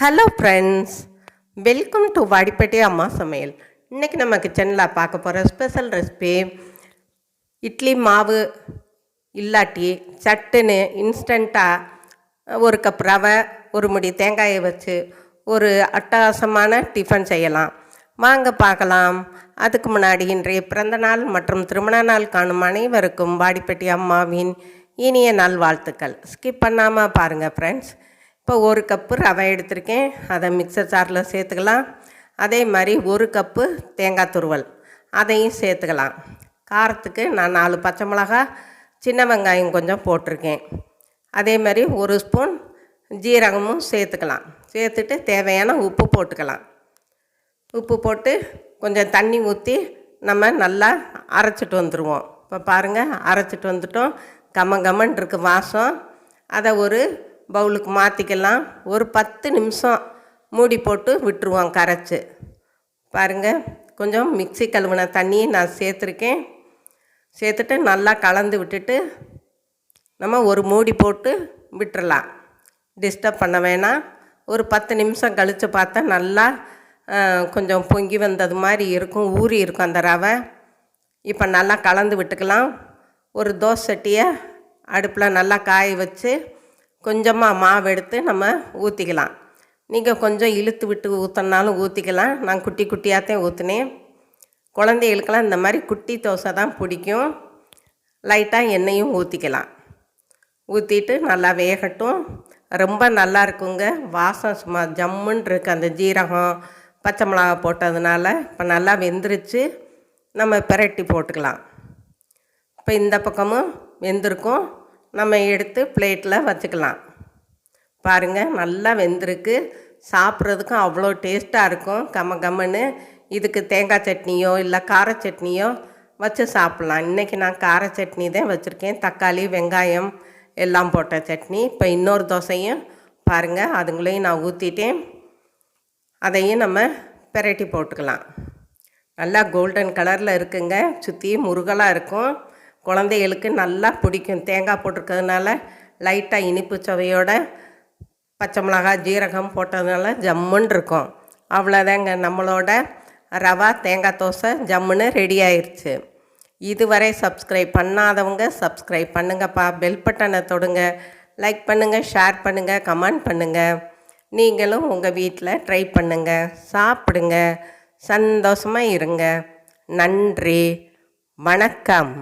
Hello friends welcome to Vadipatti அம்மா சமையல் இன்றைக்கி நம்ம கிச்சனில் பார்க்க போகிற ஸ்பெஷல் ரெசிபி இட்லி மாவு இல்லாட்டி சட்டுன்னு இன்ஸ்டண்ட்டாக ஒரு கப் ரவை ஒரு முடி தேங்காயை வச்சு ஒரு அட்டகாசமான டிஃபன் செய்யலாம். வாங்க பார்க்கலாம். அதுக்கு முன்னாடி இன்றைய பிறந்த நாள் மற்றும் திருமண நாள் காணும் அனைவருக்கும் வாடிப்பட்டி அம்மாவின் இனிய நாள் வாழ்த்துக்கள் ஸ்கிப் பண்ணாமல் பாருங்கள் ஃப்ரெண்ட்ஸ் இப்போ ஒரு கப்பு ரவை எடுத்திருக்கேன். அதை மிக்சர் ஜாரில் சேர்த்துக்கலாம். அதே மாதிரி ஒரு கப்பு தேங்காய் துருவல். அதையும் சேர்த்துக்கலாம். காரத்துக்கு நான் நாலு பச்சை மிளகா சின்ன வெங்காயம் கொஞ்சம் போட்டிருக்கேன். அதே மாதிரி ஒரு ஸ்பூன் ஜீரகமும் சேர்த்துக்கலாம். சேர்த்துட்டு தேவையான உப்பு போட்டுக்கலாம். உப்பு போட்டு கொஞ்சம் தண்ணி ஊற்றி நம்ம நல்லா அரைச்சிட்டு வந்துடுவோம் இப்போ பாருங்கள் அரைச்சிட்டு வந்துட்டோம். கம்ம கம்மன் இருக்கு வாசம். அதை ஒரு பவுலுக்கு மாற்றிக்கலாம் ஒரு பத்து நிமிஷம் மூடி போட்டு விட்டுருவோம் கரைச்சி. பாருங்கள் கொஞ்சம் மிக்சி கழுவின தண்ணியை நான் சேர்த்துருக்கேன். சேர்த்துட்டு நல்லா கலந்து விட்டுட்டு நம்ம ஒரு மூடி போட்டு விட்டுறலாம். டிஸ்டர்ப் பண்ண வேணாம். ஒரு பத்து நிமிஷம் கழித்து பார்த்தா நல்லா கொஞ்சம் பொங்கி வந்தது மாதிரி இருக்கும் ஊறி இருக்கும் அந்த ரவை. இப்போ நல்லா கலந்து விட்டுக்கலாம். ஒரு தோசை சட்டியை அடுப்பில் நல்லா காய வச்சு கொஞ்சமாக மாவு எடுத்து நம்ம ஊற்றிக்கலாம் நீங்கள் கொஞ்சம் இழுத்து விட்டு ஊற்றினாலும் ஊற்றிக்கலாம் நான் குட்டி குட்டியாகத்தான் ஊற்றினேன் குழந்தைகளுக்கெல்லாம் இந்த மாதிரி குட்டி தோசை தான் பிடிக்கும். லைட்டாக எண்ணெயும் ஊற்றிக்கலாம் ஊற்றிட்டு நல்லா வேகட்டும். ரொம்ப நல்லா இருக்குங்க. வாசம் சும்மா ஜம்முன்னு இருக்கு. அந்த ஜீரகம் பச்சை மிளகா போட்டதுனால இப்போ நல்லா வெந்துருச்சு. நம்ம பிரட்டி போட்டுக்கலாம். இப்போ இந்த பக்கமும் வெந்திருக்கும். நம்ம எடுத்து பிளேட்டில் வச்சுக்கலாம். பாருங்கள் நல்லா வெந்திருக்கு. சாப்பிட்றதுக்கும் அவ்வளோ டேஸ்ட்டாக இருக்கும். கம்ம கம்மன்னு இதுக்கு தேங்காய் சட்னியோ இல்லை கார சட்னியோ வச்சு சாப்பிட்லாம். இன்றைக்கி நான் கார சட்னி தான் வச்சுருக்கேன். தக்காளி வெங்காயம் எல்லாம் போட்ட சட்னி. இப்போ இன்னொரு தோசையும் பாருங்கள் அதுங்களையும் நான் ஊற்றிட்டேன் அதையும் நம்ம பெரட்டி போட்டுக்கலாம். நல்லா கோல்டன் கலரில் இருக்குங்க. சுற்றி முருகலாக இருக்கும். குழந்தைகளுக்கு நல்லா பிடிக்கும். தேங்காய் போட்டிருக்கிறதுனால லைட்டாக இனிப்பு சுவையோட பச்சை மிளகா ஜீரகம் போட்டதுனால ஜம்முன்னு இருக்கும். அவ்வளோதாங்க நம்மளோட ரவா தேங்காய் தோசை ஜம்முன்னு ரெடி ஆயிடுச்சு இதுவரை சப்ஸ்கிரைப் பண்ணாதவங்க சப்ஸ்கிரைப் பண்ணுங்கப்பா. பெல் பட்டனை தொடுங்க. லைக் பண்ணுங்கள் ஷேர் பண்ணுங்கள் கமெண்ட் பண்ணுங்கள் நீங்களும் உங்கள் வீட்டில் ட்ரை பண்ணுங்கள் சாப்பிடுங்க. சந்தோஷமாக இருங்க. நன்றி. வணக்கம்.